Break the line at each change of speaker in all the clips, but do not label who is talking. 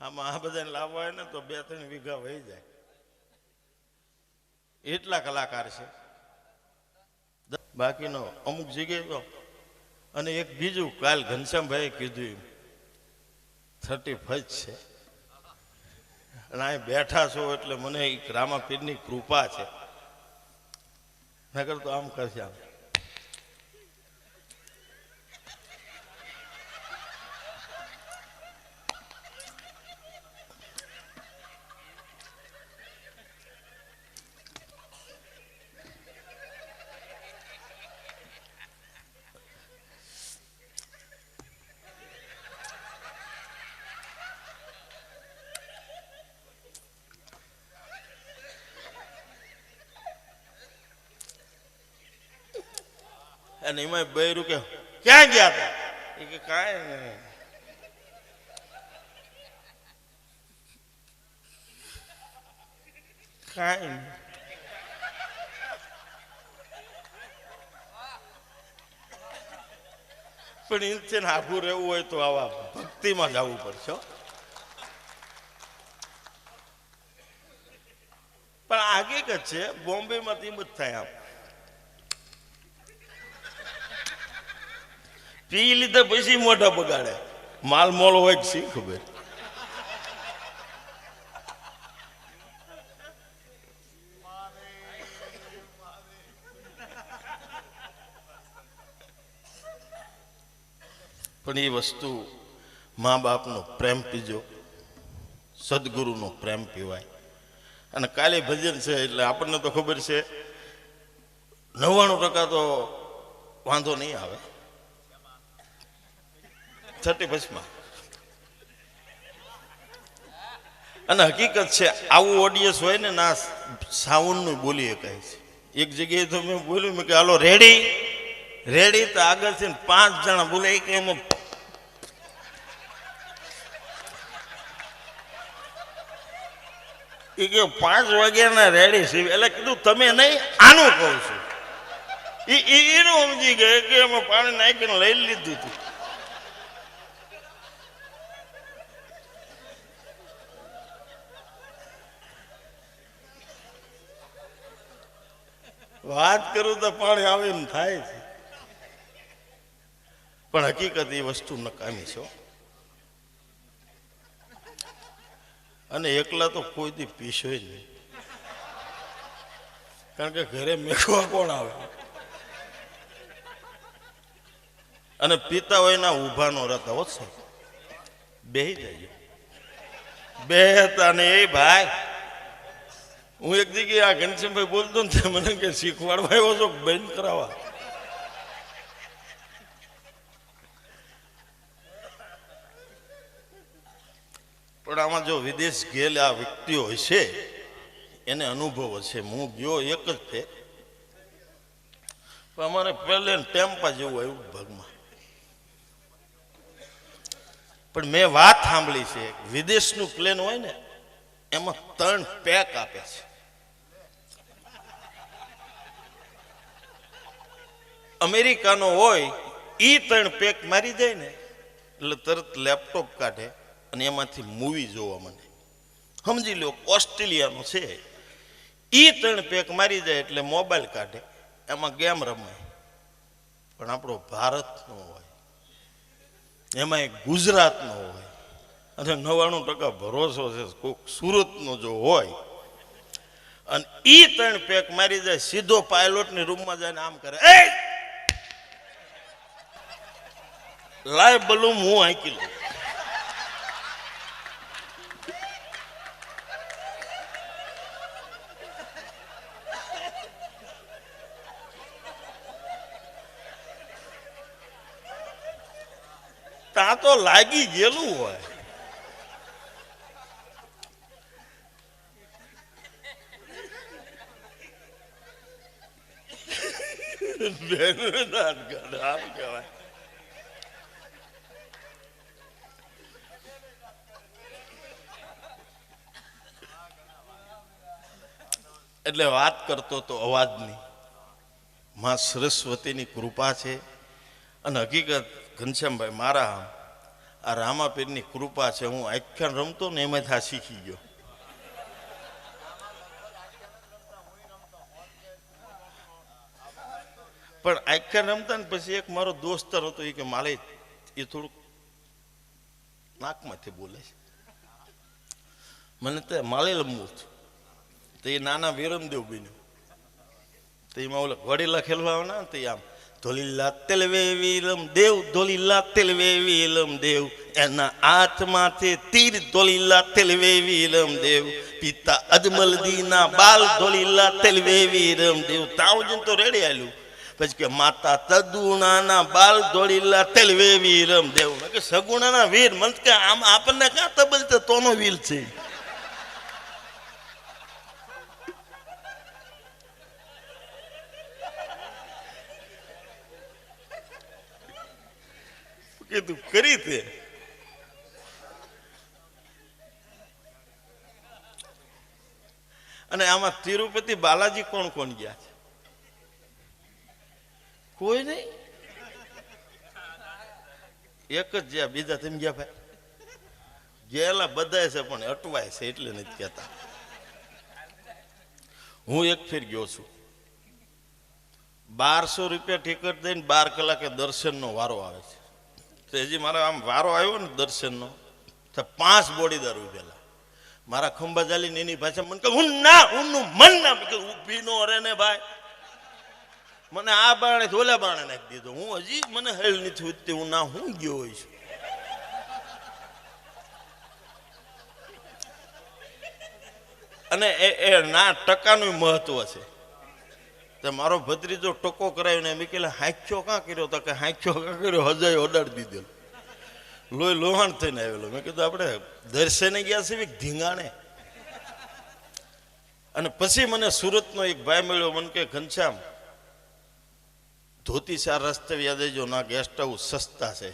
આમાં આ બધાને લાવવા હોય ને તો બે ત્રણ વીઘા વહી જાય. એટલા કલાકાર છે. બાકીનો અમુક જગ્યાએ તો અને એક બીજું કાલ ઘનશ્યામભાઈએ કીધું એમ, થર્ટી ફર્સ્ટ છે. અને અહીં બેઠા છો એટલે મને રામાપીરની કૃપા છે. નગર તો આમ કરશે આમ. અને એમાં બૈરું કે, ક્યાં ગયા હતા એ કે, કાંઈ નહીં કાંઈ નહીં પણ ને આખું રહેવું હોય તો આવા ભક્તિમાં જવું પડશે. પણ આગે જ છે, બોમ્બેમાં તેમ જ થાય આમ. પી લીધા પછી મોઢા બગાડે. માલ મોલ હોય કે શી ખબર? પણ એ વસ્તુ મા બાપનો પ્રેમ પીજો. સદગુરુનો પ્રેમ પીવાય. અને કાલે ભજન છે એટલે આપણને તો ખબર છે, નવ્વાણું ટકા તો વાંધો નહીં આવે. થર્ટી ફર્સ્ટમાં અને હકીકત છે, આવું ઓડિયન્સ હોય ને, ના સાઉન્ડનું બોલી શકાય છે. એક જગ્યાએ તો મેં બોલ્યું, મેં કે હાલો રેડી રેડી તો આગળ ને, પાંચ જણા બોલે કે એમાં એ કે પાંચ વાગ્યાના રેડી છે. એટલે કીધું, તમે નહીં, આનું કહું છું. એ- એનું સમજી ગયા કે એમાં પાણી નાખીને લઈ લીધું હતું વાત કરું તો પાણી આવે એમ થાય છે. પણ હકીકત એ વસ્તુ નકામી છે અને એકલા તો કોઈ દી પીશો નહીં. કારણ કે ઘરે મેઘવા કોણ આવે? અને પીતા હોય ના ઊભા નો રહેતા હોત સાહેબ. બેહી જાય બેહતા ને એ ભાઈ. હું એક જગ્યાએ આ ઘનશ્યામભાઈ બોલતો ને મને કે શીખવાડવા આવ્યો છો બેન કરાવવા પણ આમાં જો વિદેશ ગયેલા વ્યક્તિઓ હશે એને અનુભવ હશે. હું ગયો એક જ છે પણ અમારે પહેલે ટેમ્પા જેવું આવ્યું ભાગમાં પણ મેં વાત સાંભળી છે, વિદેશનું પ્લેન હોય ને, એમાં ત્રણ પેક આપે છે. અમેરિકાનો હોય એ ત્રણ પેક મારી જાય ને. એટલે તરત લેપટોપ કાઢે અને એમાંથી મૂવી જોવા મને સમજી લો ઓસ્ટ્રેલિયાનો છે. એ ત્રણ પેક મારી જાય એટલે મોબાઈલ કાઢે, એમાં ગેમ રમાય પણ આપણો ભારતનો હોય, એમાં ગુજરાતનો હોય, અને નવ્વાણું ટકા ભરોસો છે કોઈક સુરતનો જો હોય. અને એ ત્રણ પેક મારી જાય સીધો પાયલોટની રૂમમાં જઈને આમ કરે, એ! લાય બલૂમ હું આંકી લઉં. ત્યાં તો લાગી ગયેલું હોય. બેન કહેવાય. એટલે વાત કરતો તો અવાજની. માં સરસ્વતીની કૃપા છે અને હકીકત ઘનશ્યામભાઈ મારા આ રામાપીરની કૃપા છે. હું આખ્યાન રમતો ને એમાંથી શીખી ગયો. પણ આખ્યાન રમતા ને પછી એક મારો દોસ્તર હતો એ કે, માલે, એ થોડુંક નાકમાંથી બોલે છે. મને તો માલે લંબુ હતું. તો એ નાના વિરમદેવ બન્યું. તો એમાં ઓલા વડીલા ખેલવા આવે ને, તો આમ ધોલીલા તેલવે વિલમ દેવ ધોલીલા તેલવે વિલમ દેવ એના હાથમાંથી તીર ધોલીલા તેલવે વિલમ દેવ પિતા અજમલ દીના બાલ ધોલીલા તેલવે વિરમ દેવ તાવજન તો રેડી આલ્યું પછી કે, માતા તદુણાના બાલ ધોળીલા તેલવે વીરમ દેવ સગુણાના વીર. મન કે, આમ આપણને ક્યાં તબલ તોનો વીર છે. કીધું, કરી તે. અને આમાં તિરુપતિ બાલાજી કોણ કોણ ગયા છે? કોઈ નહીં. એક જ જ્યાં, બીજા તેમ ગયા ભાઈ. ગયેલા બધા છે, પણ અટવાય છે, એટલે નથી કહેતા. હું એક ફેર ગયો છું. બારસો રૂપિયા ટિકિટ દઈને બાર કલાકે દર્શનનો વારો આવે છે. તો હજી મારો આમ વારો આવ્યો ને દર્શનનો, તો પાંચ બોડીદાર ઉભેલા. મારા ખંભા ચાલી એની ભાષા મને કહે હું ના હું મન ના. કે ઊભી નો રે ને ભાઈ. મને આ બાણે ઓલા બાણે નાખી દીધો. હું હજી મને હેલ નથી ઉઠતી, હું ના હું ગયો હોય છું. અને એ ના ટકાનું મહત્વ છે. તો મારો ભત્રીજો ટકો ને મેં કહેલા હાંખ્યો કાં કર્યો તો? કે હાંખ્યો કાં કર્યો? હજાય ઓડાડી દીધેલો. લોહી લોહાણ થઈને આવેલો. મેં કીધું, આપણે દર્શને ગયા છે ધીંગાણે. અને પછી મને સુરતનો એક ભાઈ મળ્યો, મને કે, ઘનશ્યામ, ધોતી ચાર રસ્તે યાદ જો ના ગેસ્ટ હાઉસ સસ્તા છે.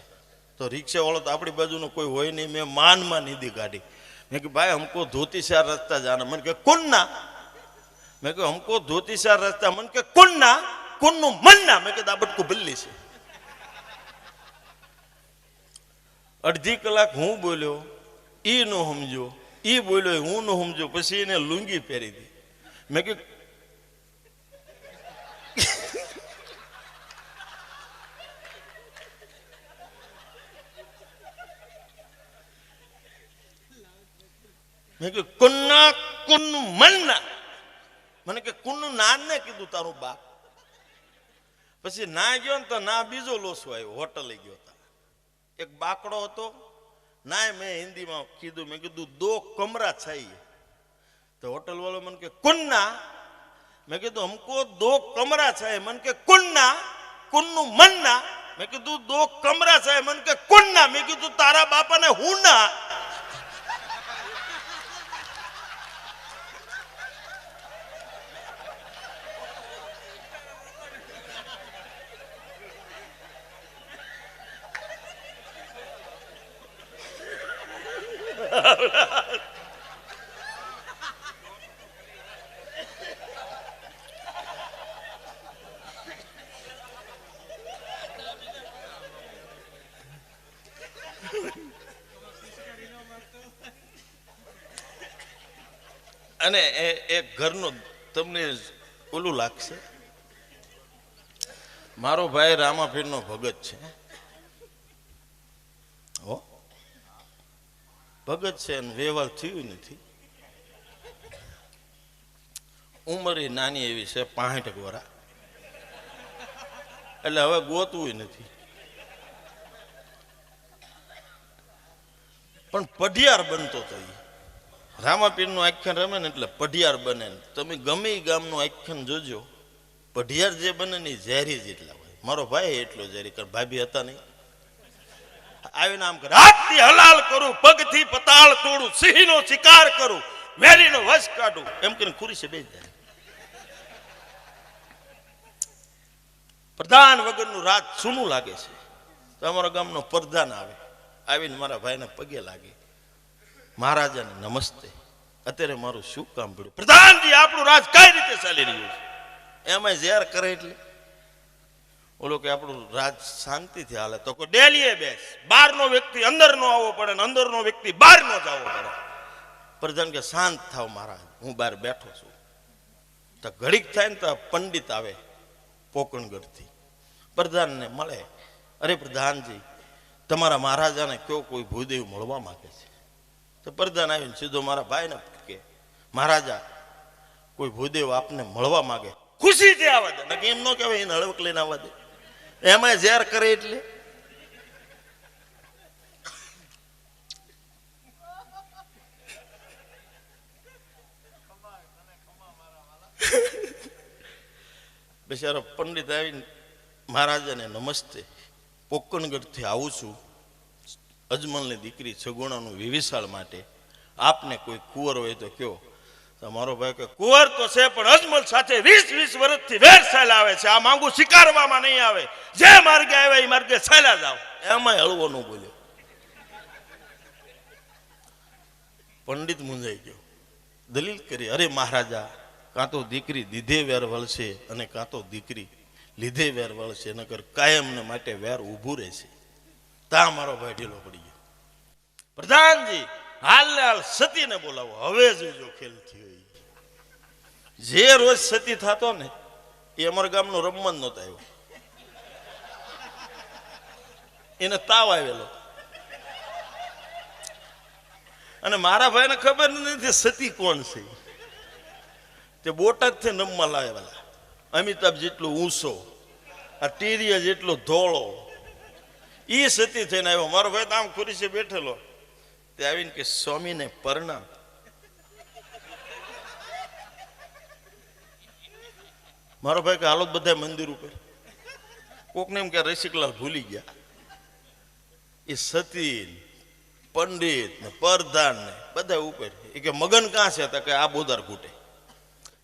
તો રિક્ષાવાળો તો આપણી બાજુનો કોઈ હોય નહીં, મેં માનમાં નીધી કાઢી. મેં કે ભાઈ, હમકો ધોતી ચાર રસ્તા જાના મને કે કુન્ના મેં કહ્યું હમકો ધોતી સાર રસ્તા. મન કે કુન્ના કુન્નું મન્ના મેં કે, દાબટકું બટકું બલ્લી છે. અડધી કલાક હું બોલ્યો, ઈ નો સમજો ઈ બોલ્યો, હું નો સમજો પછી એને લુંગી પહેરી દી. મેં કે મેં કે કુન્ના કુન્નું મન્ના મને કે નાન ને કીધું તારું બાપ. પછી ના ગયો ને તો ના બીજો લોસો આવ્યો, હોટલે ગયો તા. એક બાકડો હતો ના મેં હિન્દીમાં કીધું, મેં કીધું, દો કમરા છાઈએ તો હોટલ વાળો મને કે કુન્ના મેં કીધું, હમકો દો કમરા છાએ મને કે કુન્ના કુન્નું મન્ના? મેં કીધું, દો કમરા છાએ મને કે કુન્ના મેં કીધું, તારા બાપાને હું ના અને એ એ ઘરનું તમને ઓલું લાગશે? મારો ભાઈ રામાપીરનો ભગત છે. હો? ભગત છે અને વ્યવહાર થયું નથી. ઉંમર નાની એવી છે પાંઠ વરા. એટલે હવે ગોતવું નથી. પણ પઢિયાર બનતો તો ઈ. રામાપીરનું આખ્યાન રમે ને એટલે પઢિયાર બને તમે ગમે એ ગામનું આખ્યાન જોજો. પઢિયાર જે બને ને ઝેરી જેટલા હોય. મારો ભાઈ એટલો ઝેરી કર ભાભી હતા નહીં. આવીને આમ કરે, હાથથી હલાલ કરું, પગથી પતાળ તોડું, સિંહનો શિકાર કરું, મેરીનો વશ કાઢું. એમ કરીને ખુરી છે બે જાય. પ્રધાન વગરનું રાત સૂનું લાગે છે. તો અમારા ગામનો પ્રધાન આવે. આવીને મારા ભાઈને પગે લાગે. મહારાજાને નમસ્તે. અત્યારે મારું શું કામ પડ્યું? પ્રધાનજી, આપણું રાજ કઈ રીતે ચાલી રહ્યું છે? એમાં ઝેર કરે એટલે? ઓલો કે આપણું રાજ શાંતિથી હાલે. તો ડેલીએ બેસ. બહારનો વ્યક્તિ અંદર નો આવવો પડે ને અંદરનો વ્યક્તિ બહાર નો જવો પડે. પ્રધાન કે શાંત થાવ મહારાજ, હું બહાર બેઠો છું. તો ઘડીક થાય ને તો પંડિત આવે પોકણગઢથી. પ્રધાનને મળે. અરે પ્રધાનજી, તમારા મહારાજાને કયો કોઈ ભૂદેવ મળવા માંગે છે? તો પ્રધાન આવીને સીધો મારા ભાઈને કે, મહારાજા, કોઈ ભૂદેવ આપને મળવા માંગે. ખુશીથી આવવા દે. નકે એમ ન કહેવાય, એને હળવક લઈને આવવા દે. એમાં ઝેર કરે એટલે. બિચારો પંડિત આવીને, મહારાજાને નમસ્તે, પોકણગઢથી આવું છું. અજમલની દીકરી સગુણાનું વિવિશાળ માટે આપને કોઈ કુંવર હોય તો કયો. તો મારો ભાઈ કે કુંવર તો છે, પણ અજમલ સાથે વીસ વીસ વર્ષથી વેર સહેલ આવે છે. આ માંગુ સ્વીકારવામાં નહીં આવે. જે માર્ગે આવે એ માર્ગે સહેલા જાવ એમાં હળવો ન બોલ્યો. પંડિત મૂંઝાઈ ગયો. દલીલ કરી, અરે મહારાજા, કાં તો દીકરી દીધે વેર વળશે અને કાં તો દીકરી લીધે વેર વળશે, નકર કાયમને માટે વેર ઊભું રહેશે. તા મારો ભાઈ ઢીલો પડી ગયો. પ્રધાનજી, હાલ હાલ સતીને બોલાવો. હવે જોજો ખેલ થયો જે રોજ સતી થતો ને, એ અમારા ગામનો રમવાન નહોતો આવ્યો. એને તાવ આવેલો. અને મારા ભાઈને ખબર નથી સતી કોણ છે. તે બોટાદથી નમવા લાવેલા અમિતાભ જેટલો ઊંચો, આ ટીરિયા જેટલો ધોળો ઈ સતી થઈને આવ્યો. મારો ભાઈ તો આમ ખુરશી બેઠેલો. તે આવીને કે, સ્વામીને પરણામ મારો ભાઈ કે, હાલો બધા મંદિર ઉપર. કોકને એમ કે, રસિકલાલ ભૂલી ગયા. એ સતી પંડિત ને પરધાન ને બધા ઉપર. એ કે, મગન કાં છે? તો કે, આ બોદર ઘૂટે.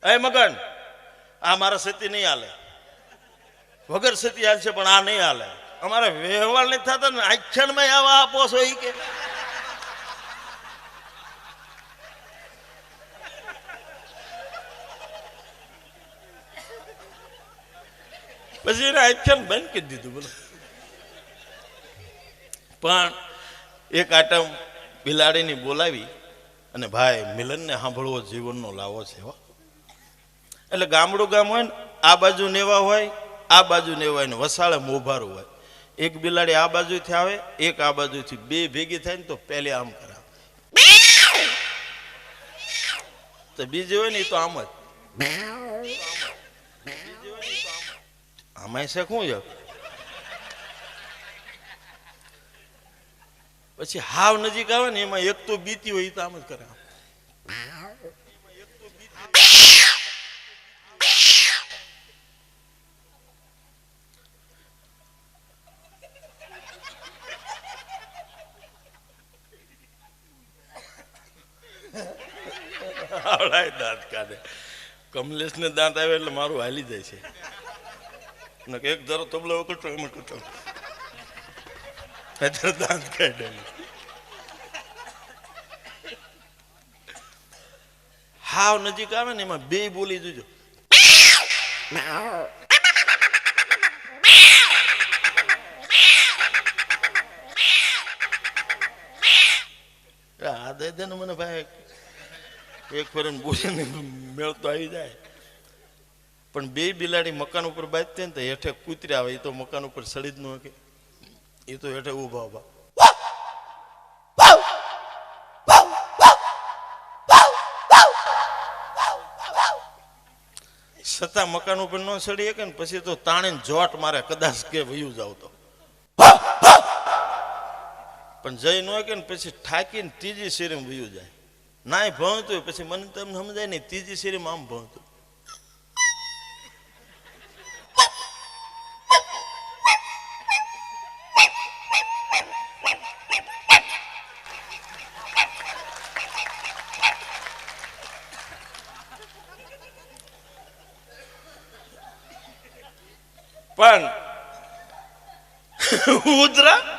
એ મગન, આ મારા સતી નહીં હાલે. વગર સતી હાલશે, પણ આ નહીં હાલે. અમારે વ્યવહાર નહીં થતા ને આખ્યાનમાં આવા આપો છો એ કે. પછી એને આખ્યાન બંધ કરી દીધું બોલો. પણ એક આટમ બિલાડીની બોલાવી અને ભાઈ મિલનને સાંભળવો જીવનનો લાવો છે હો. એટલે ગામડું ગામ હોય ને, આ બાજુ નેવા હોય, આ બાજુ નેવા હોય ને, વસાળે મોભારું હોય. એક બિલાડી આ બાજુથી આવે, એક આ બાજુથી બે ભેગી થાય ને તો પહેલે આમ કરાવે. તો બીજી હોય ને તો આમ જ. આમાં છે શું છે પછી હાવ નજીક આવે ને એમાં એક તો બીતી હોય તો આમ જ કરે દાંત કાઢે. કમલેશને દાંત આવે એટલે મારું હાલી જાય છે. ને એક ધારો તબલો વખત એમ અત્યારે દાંત કાઢે. હાવ નજીક આવે ને એમાં બે બોલી જોજો. આ દે ને મને ભાઈ. એક ફરન બોલીને મેળ તો આવી જાય. પણ બે બિલાડી મકાન ઉપર બાંધતી ને તો હેઠે કૂતરી આવે, એ તો મકાન ઉપર સડી જ ન શકે એ તો હેઠે ઊભા ઊભા. છતાં મકાન ઉપર ન સડી શકે ને પછી તો તાણીને જોટ મારે કદાચ કે વયું જાવ તો. પણ જઈ ન કે ને પછી ઠાકીને ત્રીજી શેરીમાં વયું જાય. નાય ભણતું પછી મને તમને સમજાય નહીં. ત્રીજી શેરીમાં આમ ભણતું. પણ ઉધરા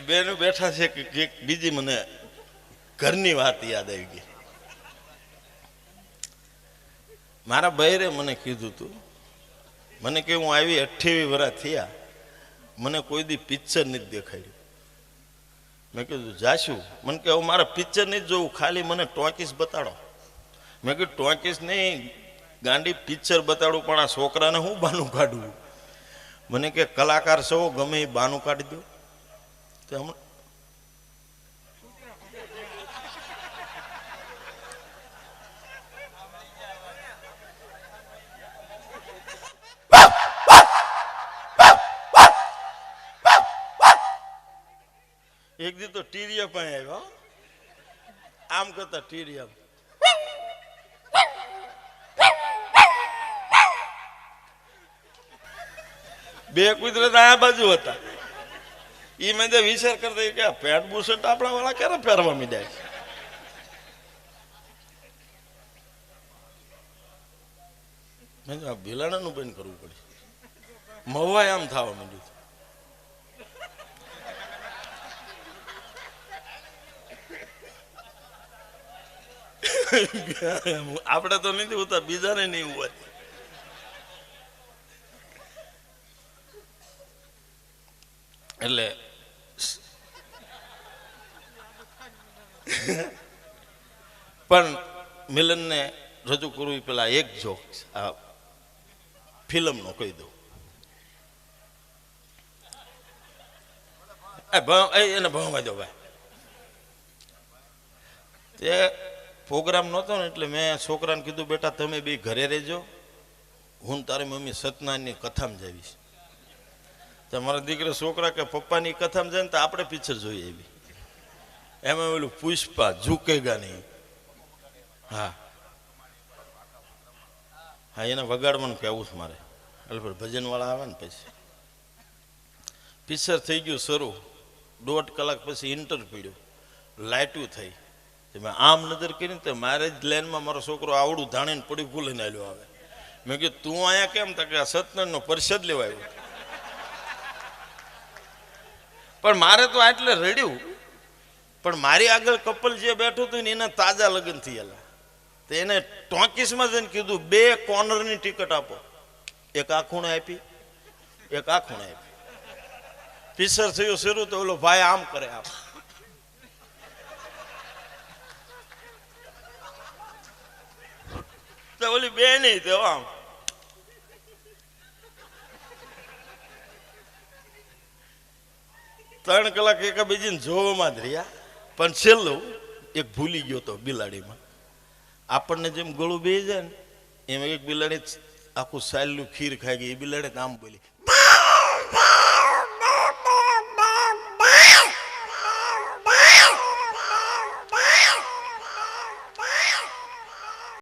એ બેનો બેઠા છે કે બીજી મને ઘરની વાત યાદ આવી ગઈ. મારા બહેરે મને કીધું તું, મને કે હું આવી અઠ્યાવીસ વર્ષ થયા, મને કોઈ દી પિક્ચર નથી દેખાડ્યું. મેં કીધું, જાશું. મને કે, હવે મારે પિક્ચર નહીં જોવું, ખાલી મને ટોકીસ બતાડો. મેં કીધું, ટોકીસ નહીં, ગાંડી પિક્ચર બતાડું, પણ આ છોકરાને હું બાનું કાઢવું મને કે, કલાકાર સૌ ગમે એ બાનું કાઢી દો. એક દી તો ટીરિયા પાસે આવ્યો. આમ કરતા ટીરિયા બે કુદરત આ બાજુ હતા. ઈ મેં વિચાર કરતા કે પેન્ટ બુશર્ટ આપણા વાળા ક્યારે પહેરવા મીડ્યા? છે મેં આ ભીલાણાનું બંધ કરવું પડે. મવાય આમ થવા માંડ્યું. આપણે તો નથી હોતા, બીજાને નહીં હોય એટલે પણ મિલનને રજૂ કરવું પેલા એક જોક આ ફિલ્મનો કહી દઉં. એને ભણવા દો ભાઈ. તે પ્રોગ્રામ નહોતો ને એટલે મેં છોકરાને કીધું, બેટા, તમે બી ઘરે રહેજો. હું તારી મમ્મી સત્યનારાયણની કથામાં જાવીશ તો મારા દીકરા છોકરા કે, પપ્પાની કથામાં જાય ને તો આપણે પિક્ચર જોઈએ એવી. એમાં ઓલું પુષ્પા ઝૂકેગા નહીં. હા. હા, એને વગાડવાનું કહેવું છે મારે. એટલે ભજનવાળા આવે ને પછી. પિક્ચર થઈ ગયું શરૂ. દોઢ કલાક પછી ઇન્ટર પીડ્યું. લાઇટું થઈ. મેં આમ નજર કરીને તો મારે જ લેનમાં મારો છોકરો આવડું ધાણીને પડી ભૂલીને આવ્યો આવે. મેં કીધું, તું અહીંયા કેમ તો કે આ સત્યનારાયણનો પરિષદ લેવા આવ્યો પણ મારે તો આટલે રડ્યું. પણ મારી આગળ કપલ જે બેઠું હતું ને એના તાજા લગ્ન થયેલા. તો એને ટોકીસમાં જઈને કીધું, બે કોર્નરની ટિકિટ આપો. એક આ ખૂણે આપી, એક આ ખૂણે આપી. પિક્ચર થયું, શરૂ તો ઓલો ભાઈ આમ કરે આમ. તો ઓલી બે નહીં તો આમ. ત્રણ કલાક એકાબીજીને જોવામાં જ રહ્યા. પણ છેલ્લું, એક ભૂલી ગયો તો બિલાડીમાં આપણને જેમ ગળું બે જાય ને, એમ એક બિલાડી આખું સાયલું ખીર ખાઈ ગઈ, એ બિલાડી આમ બોલી!